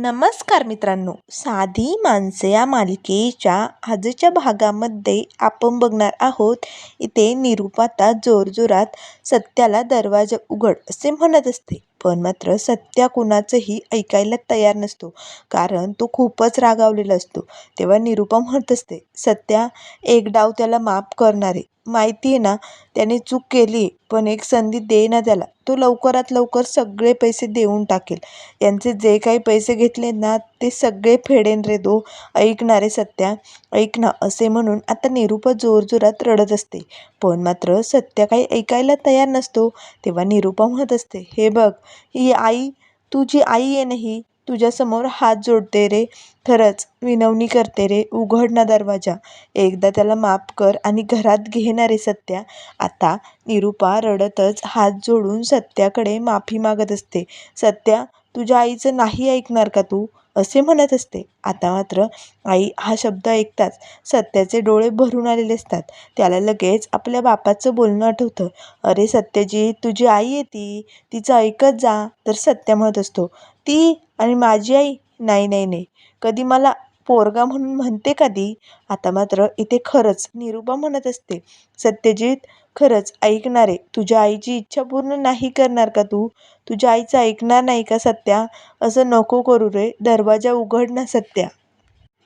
नमस्कार मित्रांनो. साधी माणसे या मालिकेच्या आजच्या भागामध्ये आपण बघणार आहोत. इथे निरुपाता जोरजोरात सत्याला दरवाजा उघड असे म्हणत असते. पण मात्र सत्या कुणाचंही ऐकायला तयार नसतो. कारण तो खूपच रागावलेला असतो. तेव्हा निरुपा म्हणत असते सत्या एक डाव त्याला माफ करणारे. माहिती आहे ना त्याने चूक केली पण एक संधी दे ना त्याला. तो लवकरात लवकर सगळे पैसे देऊन टाकेल. यांचे जे काही पैसे घेतले ना ते सगळे फेडेन रे दो. ऐकणारे सत्या. ऐक ना असे म्हणून आता निरूपा जोरजोरात रडत असते. पण मात्र सत्या काही ऐकायला तयार नसतो. तेव्हा निरूपा म्हणत असते हे बघ ही आई तुझी आई आहे नाही तुझ्यासमोर हात जोडते रे. खरंच विनवणी करते रे. उघड ना दरवाजा. एकदा त्याला माफ कर आणि घरात घेणारे सत्या. आता निरुपा रडतच हात जोडून सत्याकडे माफी मागत असते. सत्या तुझ्या आईचं नाही ऐकणार का तू? असे म्हणत असते. आता मात्र आई हा शब्द ऐकताच सत्याचे डोळे भरून आलेले असतात. त्याला लगेच आपल्या बापाचं बोलणं आठवतं. अरे सत्याजी तुझी आई आहे ती तिचं ऐकत जा तर सत्य म्हणत असतो. ती आणि माझी आई? नाही नाही नाही. कधी मला पोरगा म्हणून म्हणते कधी आता मात्र इथे खरंच निरुपा म्हणत असते. सत्यजित खरंच ऐकणारे. तुझ्या आईची इच्छा पूर्ण नाही करणार का तू? तुझ्या आईचं ऐकणार नाही का सत्या? असं नको करू रे. दरवाजा उघड ना सत्या.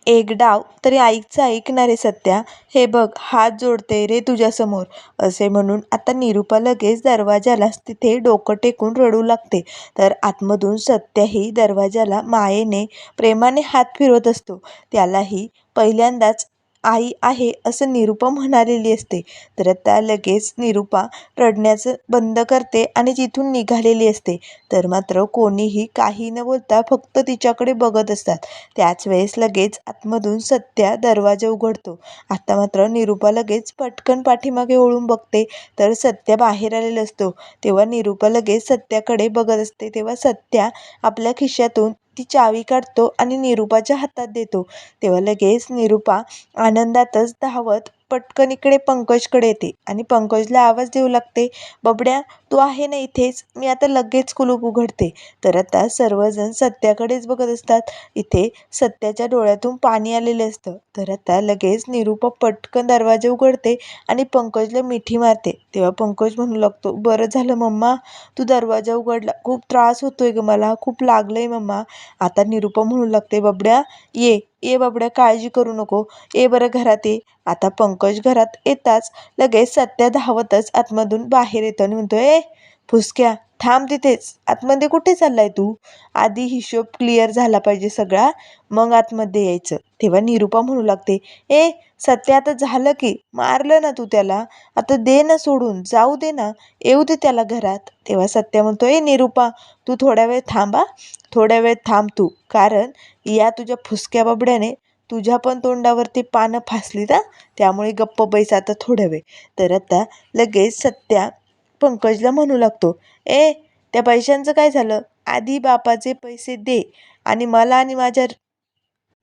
एक डाव तरी आईचं ऐकणारे सत्या. हे बघ हात जोडते रे तुझ्यासमोर. असे म्हणून आता निरुपा लगेच दरवाजालाच तिथे डोकं टेकून रडू लागते. तर आतमधून सत्याही दरवाजाला मायेने प्रेमाने हात फिरवत असतो. त्यालाही पहिल्यांदाच आई आहे असं निरुपा म्हणालेली असते. तर त्या लगेच निरुपा रडण्याचं बंद करते आणि तिथून निघालेली असते. तर मात्र कोणीही काही न बोलता फक्त तिच्याकडे बघत असतात. त्याच वेळेस लगेच आतमधून सत्या दरवाजा उघडतो. आता मात्र निरुपा लगेच पटकन पाठीमागे ओळून बघते. तर सत्या बाहेर आलेला असतो. तेव्हा निरुपा लगेच सत्याकडे बघत असते. तेव्हा सत्या आपल्या खिशातून ती चावी काढतो आणि निरुपाच्या हातात देतो. तेव्हा लगेच निरुपा आनंदातच धावत पटकन इकडे पंकजकडे येते आणि पंकजला आवाज देऊ लागते बबड्या तू आहे ना इथेच. मी आता लगेच कुलूप उघडते. तर आता सर्वजण सत्याकडेच बघत असतात. इथे सत्याच्या डोळ्यातून पाणी आलेलं असतं. तर आता लगेच निरूपा पटकन दरवाजा उघडते आणि पंकजला मिठी मारते. तेव्हा पंकज म्हणू लागतो बरं झालं मम्मा तू दरवाजा उघडला. खूप त्रास होतोय ग मला. खूप लागलंय मम्मा. आता निरूपा म्हणू लागते बबड्या ये. ये बाबड्या काळजी करू नको. ये बरं घरात ये. आता पंकज घरात येताच लगेच सत्या धावतच आतमधून बाहेर येतो आणि म्हणतो ए फुसक्या थांब तिथेच. आतमध्ये कुठे चाललाय तू? आधी हिशोब क्लिअर झाला पाहिजे सगळा मग आतमध्ये यायचं. तेव्हा निरुपा म्हणू लागते ए सत्या आता झालं की? मारलं ना तू त्याला? आता दे ना सोडून जाऊ दे ना. येऊ दे त्याला घरात. तेव्हा सत्या म्हणतो ए निरुपा तू थोड्या वेळ थांबा. थोड्या वेळ थांब तू. कारण या तुझ्या फुसक्या बाबड्याने तुझ्या पण तोंडावरती पानं फासली ना त्यामुळे गप्प बैस आता थोड्या वेळ. तर आता लगेच सत्या पंकजला म्हणू लागतो ए त्या पैशांचं काय झालं? आधी बापाचे पैसे दे आणि मला आणि माझ्या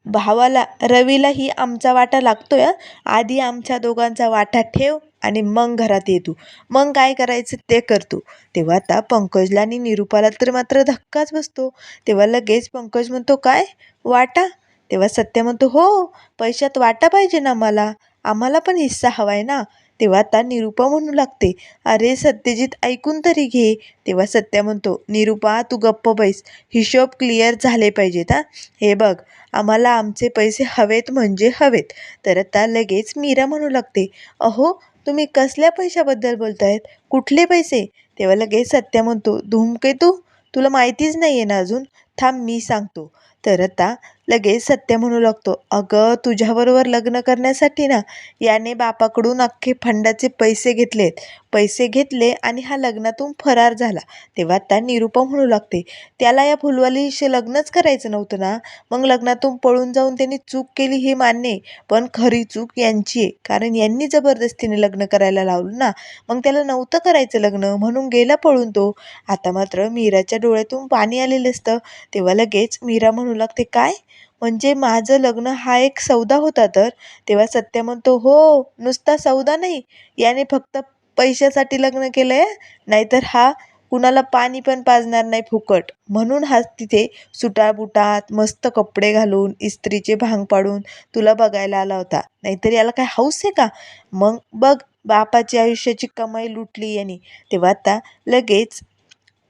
भावाला रवीलाही आमचा वाटा लागतोय आहे आधी आमच्या दोघांचा वाटा ठेव आणि मग घरात ये तू. मग काय करायचं ते करतो तेव्हा आता पंकजला आणि निरुपाला तर मात्र धक्काच बसतो. तेव्हा लगेच पंकज म्हणतो काय? वाटा? तेव्हा सत्य म्हणतो हो पैशात वाटा पाहिजे ना मला आम्हाला पण हिस्सा हवा आहे ना. तेव्हा आता निरुपा म्हणू लागते अरे सत्यजित ऐकून तरी घे. तेव्हा सत्य म्हणतो निरुपा तू गप्प बैस हिशोब क्लिअर झाले पाहिजेत हा. हे बघ आम्हाला आमचे पैसे हवेत म्हणजे हवेत. तर आता लगेच मीरा म्हणू लागते अहो तुम्ही कसल्या पैशाबद्दल बोलतायत? कुठले पैसे? तेव्हा लगेच सत्य म्हणतो धूमकेतू? तुला माहितीच नाही आहे ना अजून? थांब मी सांगतो. तर आता लगेच सत्य म्हणू लागतो. अगं तुझ्याबरोबर लग्न करण्यासाठी ना याने बापाकडून अख्खे फंडाचे पैसे घेतलेत. पैसे घेतले आणि हा लग्नातून फरार झाला. तेव्हा त्या निरुपा म्हणू लागते त्याला या फुलवालीशी लग्नच करायचं नव्हतं ना? मग लग्नातून पळून जाऊन त्यांनी चूक केली हे मान्य आहे. पण खरी चूक यांची आहे. कारण यांनी जबरदस्तीने लग्न करायला लावलं ना मग त्याला नव्हतं करायचं लग्न. म्हणून गेला पळून तो. आता मात्र मीराच्या डोळ्यातून पाणी आलेलं असतं. तेव्हा लगेच मीरा म्हणू लागते काय? म्हणजे माझं लग्न हा एक सौदा होता तर. तेव्हा सत्य म्हणतो हो नुसता सौदा नाही. याने फक्त पैशासाठी लग्न केलं आहे नाहीतर हा कुणाला पाणी पण पाजणार नाही फुकट. म्हणून हा तिथे सुटाबुटात मस्त कपडे घालून इस्त्रीचे भांग पाडून तुला बघायला आला होता. नाहीतर याला काय हौस आहे का? मग बघ बापाची आयुष्याची कमाई लुटली यांनी. तेव्हा आता लगेच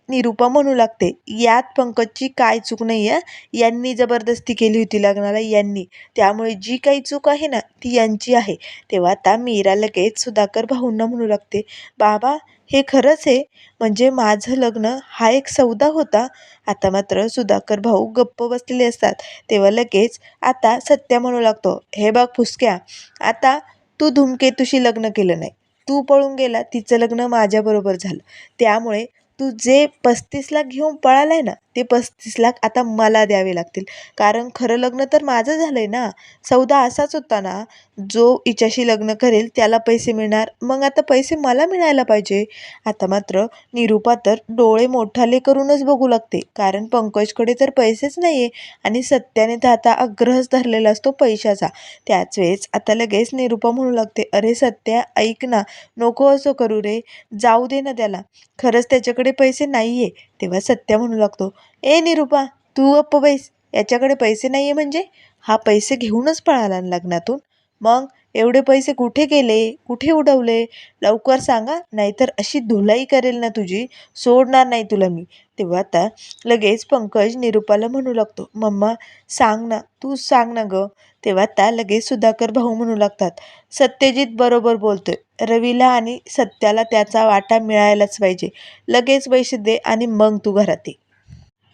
निरूपा म्हणू लागते यात पंकजची काय चूक नाही आहे यांनी जबरदस्ती केली होती लग्नाला यांनी. त्यामुळे जी काही चूक आहे ना ती यांची आहे. तेव्हा आता मीरा लगेच सुधाकर भाऊंना म्हणू लागते बाबा हे खरंच आहे म्हणजे माझं लग्न हा एक सौदा होता? आता मात्र सुधाकर भाऊ गप्प बसलेले असतात. तेव्हा लगेच आता सत्या म्हणू लागतो हे बघ फुसक्या आता तू धूमकेतूशी लग्न केलं नाही. तू पळून गेला तिचं लग्न माझ्याबरोबर झालं. त्यामुळे तू जे पस्तीस लाख घेऊन पळालाय ना ते पस्तीस लाख आता मला द्यावे लागतील. कारण खरं लग्न तर माझं झालं आहे ना. सौदा असाच होता ना. जो हिच्याशी लग्न करेल त्याला पैसे मिळणार. मग आता पैसे मला मिळायला पाहिजे. आता मात्र निरूपा तर डोळे मोठाले करूनच बघू लागते. कारण पंकजकडे तर पैसेच नाही आहे आणि सत्याने तर आता आग्रहच धरलेला असतो पैशाचा. त्याच वेळेस आता लगेच निरूपा म्हणू लागते अरे सत्या ऐक ना नको असं करू रे. जाऊ दे ना त्याला. खरंच त्याच्याकडे पैसे नाही आहे तेव्हा सत्या म्हणू लागतो ए निरूपा तू अप्प बैस. याच्याकडे पैसे नाही आहे म्हणजे? हा पैसे घेऊनच पळाला लग्नातून. मग एवढे पैसे कुठे गेले? कुठे उडवले? लवकर सांगा नाहीतर अशी धुलाई करेल ना तुझी सोडणार नाही तुला मी. तेव्हा आता लगेच पंकज निरूपाला म्हणू लागतो मम्मा सांग ना तू सांग ना गं. तेव्हा आता लगेच सुधाकर भाऊ म्हणू लागतात सत्यजित बरोबर बोलतोय. रवीला आणि सत्याला त्याचा वाटा मिळायलाच पाहिजे. लगेच पैसे दे आणि मग तू घरात ये.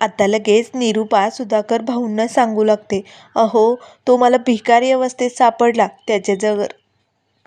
आता लगेच निरूपा सुधाकर भाऊंना सांगू लागते अहो तो मला भिकारी अवस्थेत सापडला त्याच्या जर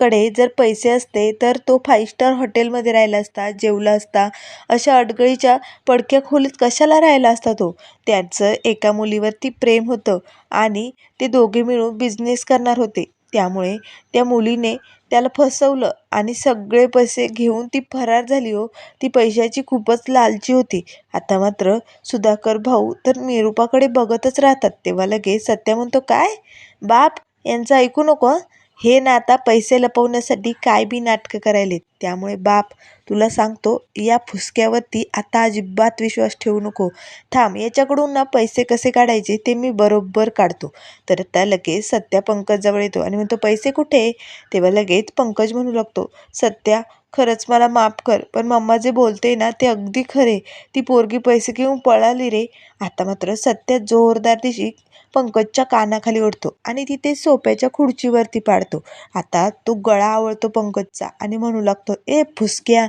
कडे जर पैसे असते तर तो फाईव्ह स्टार हॉटेलमध्ये राहिला असता जेवला असता अशा अडगळीच्या पडक्या खोलीत कशाला राहिला असता तो? त्याचं एका मुलीवरती प्रेम होतं आणि ते दोघे मिळून बिझनेस करणार होते. त्यामुळे त्या मुलीने त्याला फसवलं आणि सगळे पैसे घेऊन ती फरार झाली हो. ती पैशाची खूपच लालची होती. आता मात्र सुधाकर भाऊ तर निरूपाकडे बघतच राहतात. तेव्हा लगेच सत्या म्हणतो काय? बाप यांचं ऐकू नको हे? ना आता पैसे लपवण्यासाठी काय बी नाटकं करायलेत? त्यामुळे बाप तुला सांगतो या फुसक्यावरती आता अजिबात विश्वास ठेवू नको. थांब याच्याकडून ना पैसे कसे काढायचे ते मी बरोबर काढतो. तर आता लगेच सत्या पंकजजवळ येतो आणि म्हणतो पैसे कुठे? तेव्हा लगेच पंकज म्हणू लागतो सत्या खरंच मला माफ कर पण मम्मा जे बोलते ना ते अगदी खरे. ती पोरगी पैसे घेऊन पळाली रे. आता मात्र सत्या जोरदार दिशी पंकजच्या कानाखाली ओढतो आणि तिथे सोप्याच्या खुर्चीवरती पाडतो. आता तो गळा आवळतो पंकजचा आणि म्हणू लागतो ए फुसक्या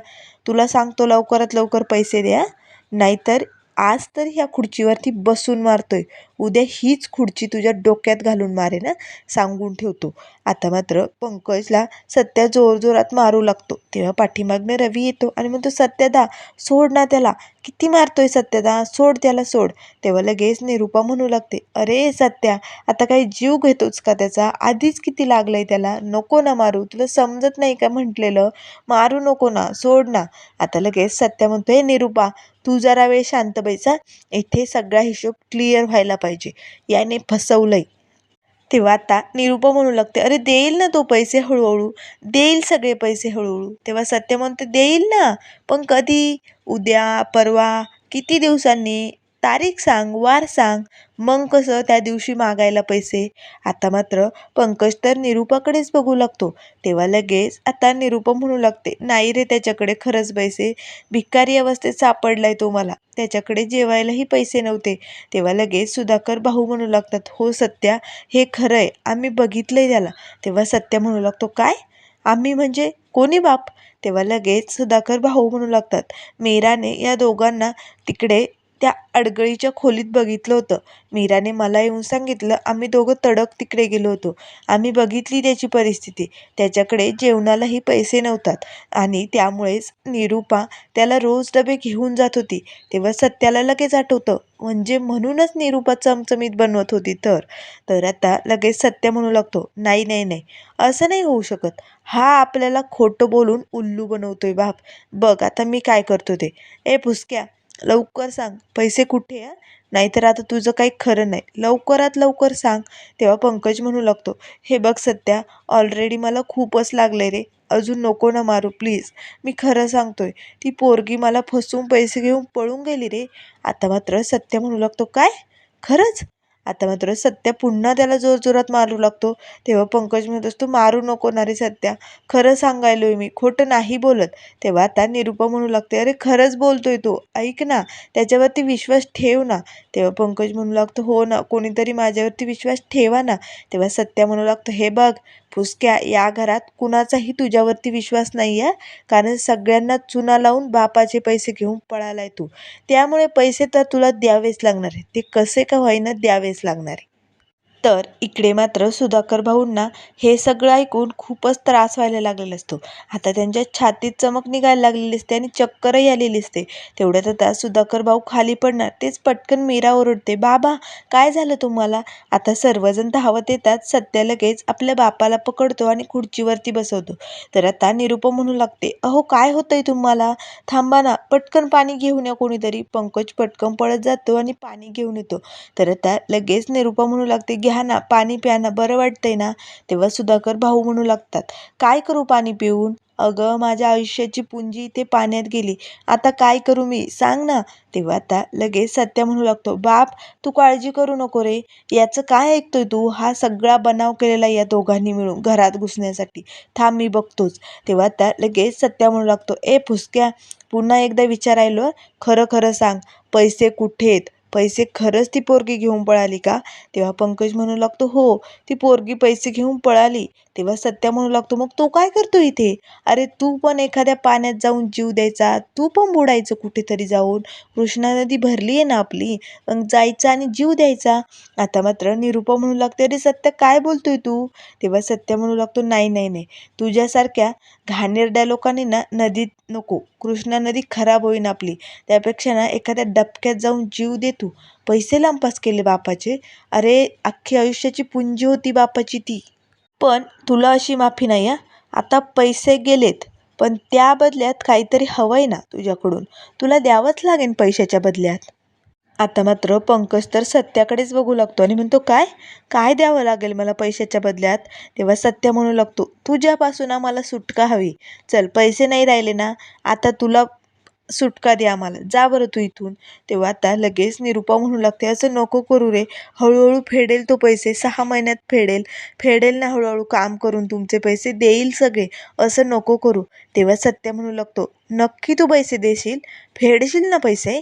तुला सांगतो लवकरात लवकर पैसे द्या. नाहीतर आज तर ह्या खुर्चीवरती बसून मारतोय. उद्या हीच खुर्ची तुझ्या डोक्यात घालून मारे ना सांगून ठेवतो. आता मात्र पंकजला सत्या जोरजोरात मारू लागतो. तेव्हा पाठीमागनं रवी येतो आणि म्हणतो सत्यदा सोड ना त्याला. किती मारतोय सत्यदा सोड त्याला सोड. तेव्हा लगेच निरूपा म्हणू लागते अरे सत्या आता काही जीव घेतोच का त्याचा? आधीच किती लागलंय त्याला? नको ना मारू. तुला समजत नाही का म्हटलेलं? मारू नको ना सोड ना. आता लगेच सत्या म्हणतोय निरूपा तू जरा वेळ शांत बैसा. इथे सगळा हिशोब क्लिअर व्हायला पाहिजे. याने फसवलंय. तेव्हा आता निरूपा म्हणू लागते अरे देईल ना तो पैसे हळूहळू. देईल सगळे पैसे हळूहळू. तेव्हा सत्य म्हणते देईल ना. पण कधी? उद्या? परवा? किती दिवसांनी? तारीख सांग वार सांग. मग कसं त्या दिवशी मागायला पैसे? आता मात्र पंकज तर निरूपाकडेच बघू लागतो. तेव्हा लगेच आता निरूपा म्हणू लागते नाही रे त्याच्याकडे खरंच पैसे. भिकारी अवस्थेत सापडलाय तो मला. त्याच्याकडे जेवायलाही पैसे नव्हते. तेव्हा लगेच सुधाकर भाऊ म्हणू लागतात हो सत्या हे खरं आहे आम्ही बघितलंय त्याला. तेव्हा सत्या म्हणू लागतो काय? आम्ही म्हणजे कोणी बाप? तेव्हा लगेच सुधाकर भाऊ म्हणू लागतात मीराने या दोघांना तिकडे त्या अडगळीच्या खोलीत बघितलं होतं. मीराने मला येऊन सांगितलं आम्ही दोघं तडक तिकडे गेलो होतो. आम्ही बघितली त्याची परिस्थिती. त्याच्याकडे जेवणालाही पैसे नव्हतात. आणि त्यामुळेच निरूपा त्याला रोज डबे घेऊन जात होती. तेव्हा सत्याला लगेच आठवतं. म्हणजे म्हणूनच निरूपा चमचमीत बनवत होती तर. तर आता लगेच सत्य म्हणू लागतो नाही नाही नाही. असं नाही होऊ शकत. हा आपल्याला खोटं बोलून उल्लू बनवतोय बाप. बघ आता मी काय करतो ते. ए फुसक्या लवकर सांग. पैसे कुठे आहे? नाहीतर आता तुझं काही खरं नाही. लवकरात लवकर सांग. तेव्हा पंकज म्हणू लागतो हे बघ सत्या ऑलरेडी मला खूपच लागलं रे. अजून नको ना मारू प्लीज मी खरं सांगतोय ती पोरगी मला फसवून पैसे घेऊन पळून गेली रे. आता मात्र सत्य म्हणू लागतो काय? खरंच? आता मात्र सत्या पुन्हा त्याला जोरजोरात मारू लागतो. तेव्हा पंकज म्हणत असतो मारू नको ना रे सत्या. खरं सांगायलोय मी. खोटं नाही बोलत. तेव्हा आता निरुपा म्हणू लागते अरे खरंच बोलतोय तो. ऐक ना त्याच्यावरती विश्वास ठेव ना. तेव्हा पंकज म्हणू लागतो हो ना. कोणीतरी माझ्यावरती विश्वास ठेवा ना. तेव्हा सत्या म्हणू लागतो हे बघ फुसक्या या घरात कुणाचाही तुझ्यावरती विश्वास नाही आहे. कारण सगळ्यांना चुना लावून बापाचे पैसे घेऊन पळालाय तू. त्यामुळे पैसे तर तुला द्यावेच लागणार आहे ते कसे का होईना द्यावेच लागणार आहे. तर इकडे मात्र सुधाकर भाऊंना हे सगळं ऐकून खूपच त्रास व्हायला लागलेला असतो. आता त्यांच्या छातीत चमक निघायला लागलेली असते आणि चक्करही आलेली असते. तेवढ्यात आता सुधाकर भाऊ खाली पडणार. तेच पटकन मीरा ओरडते बाबा काय झालं तुम्हाला? आता सर्वजण धावत येतात. सत्या लगेच आपल्या बापाला पकडतो आणि खुर्चीवरती बसवतो. तर आता निरुपा म्हणू लागते अहो काय होतंय तुम्हाला? थांबा ना पटकन पाणी घेऊन या कोणीतरी. पंकज पटकन पळत जातो आणि पाणी घेऊन येतो. तर आता लगेच निरुपा म्हणू लागते घ्या ना पाणी प्या ना बरं वाटतंय ना? तेव्हा सुधाकर भाऊ म्हणू लागतात काय करू पाणी पिऊन? अगं माझ्या आयुष्याची पुंजी इथे पाण्यात गेली. आता काय करू मी? सांग ना. तेव्हा आता लगेच सत्या म्हणू लागतो बाप तू काळजी करू नको रे. याचं काय ऐकतोय तू? हा सगळा बनाव केलेला या दोघांनी मिळून घरात घुसण्यासाठी. थांब मी बघतोच. तेव्हा आता लगेच सत्या म्हणू लागतो ए फुसक्या पुन्हा एकदा विचारायलो खरं खरं सांग. पैसे कुठे आहेत? पैसे खरंच ती पोरगी घेऊन पळाली का? तेव्हा पंकज म्हणू लागतो हो ती पोरगी पैसे घेऊन पळाली. तेव्हा सत्या म्हणू लागतो मग तो काय करतो इथे? अरे तू पण एखाद्या पाण्यात जाऊन जीव द्यायचा तू पण बुडायचं कुठेतरी जाऊन. कृष्णा नदी भरली आहे ना आपली मग जायचं आणि जीव द्यायचा. आता मात्र निरुपा म्हणू लागते अरे सत्या काय बोलतोय तू? तेव्हा सत्या म्हणू लागतो नाही नाही नाही तुझ्यासारख्या घाणेरड्या लोकांनी ना नदीत नको. कृष्णा नदी खराब होईन आपली. त्यापेक्षा ना एखाद्या डबक्यात जाऊन जीव देत तू? पैसे लंपास केले बापाचे? अरे अख्खी आयुष्याची पुंजी होती बापाची ती. पण तुला अशी माफी नाही हा? आता पैसे गेलेत पण त्या बदल्यात काहीतरी हवं आहे ना तुझ्याकडून. तुला द्यावंच लागेल पैशाच्या बदल्यात. आता मात्र पंकज तर सत्याकडेच बघू लागतो आणि म्हणतो काय? काय द्यावं लागेल मला पैशाच्या बदल्यात? तेव्हा सत्य म्हणू लागतो तुझ्यापासून आम्हाला सुटका हवी. चल पैसे नाही राहिले ना. आता तुला सुटका दे आम्हाला. जा बरं तू इथून. तेव्हा आता लगेच निरुपा म्हणू लागते असं नको करू रे. हळूहळू फेडेल तो पैसे. सहा महिन्यात फेडेल. फेडेल ना हळूहळू काम करून तुमचे पैसे देईल सगळे. असं नको करू. तेव्हा सत्य म्हणू लागतो नक्की तू पैसे देशील? फेडशील ना पैसे?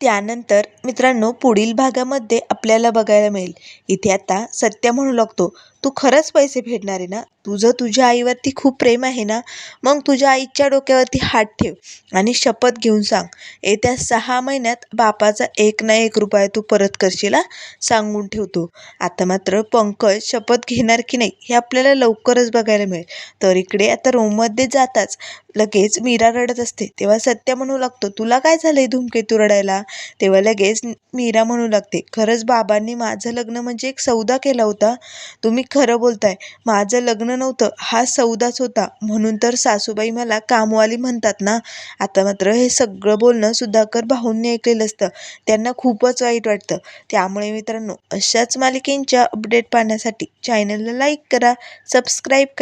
त्यानंतर मित्रांनो पुढील भागामध्ये आपल्याला बघायला मिळेल. इथे आता सत्य म्हणू लागतो तू खरंच पैसे फेडणार आहे ना? तुझं तुझ्या आईवरती खूप प्रेम आहे ना? मग तुझ्या आईच्या डोक्यावरती हात ठेव आणि शपथ घेऊन सांग. येत्या सहा महिन्यात बापाचा एक ना एक रुपया तू परत करशील सांगून ठेवतो आता मात्र पंकज शपथ घेणार की नाही हे आपल्याला लवकरच बघायला मिळेल. तर इकडे आता रूममध्ये जाताच लगेच मीरा रडत असते. तेव्हा सत्य म्हणू लागतो तुला काय झालंय धूमकेतू रडायला? तेव्हा लगेच मीरा म्हणू लागते खरंच बाबांनी माझं लग्न म्हणजे एक सौदा केला होता. तुम्ही खरं बोलताय. माझं लग्न नव्हतं हा सौदाच होता. म्हणून तर सासूबाई मला कामवाली म्हणतात ना. आता मात्र हे सगळं बोलणं सुधाकर भाऊंनी ऐकलेलं असतं. त्यांना खूपच वाईट वाटतं. त्यामुळे मित्रांनो अशाच मालिकेंच्या अपडेट पाहण्यासाठी चॅनलला लाईक करा सबस्क्राईब करा.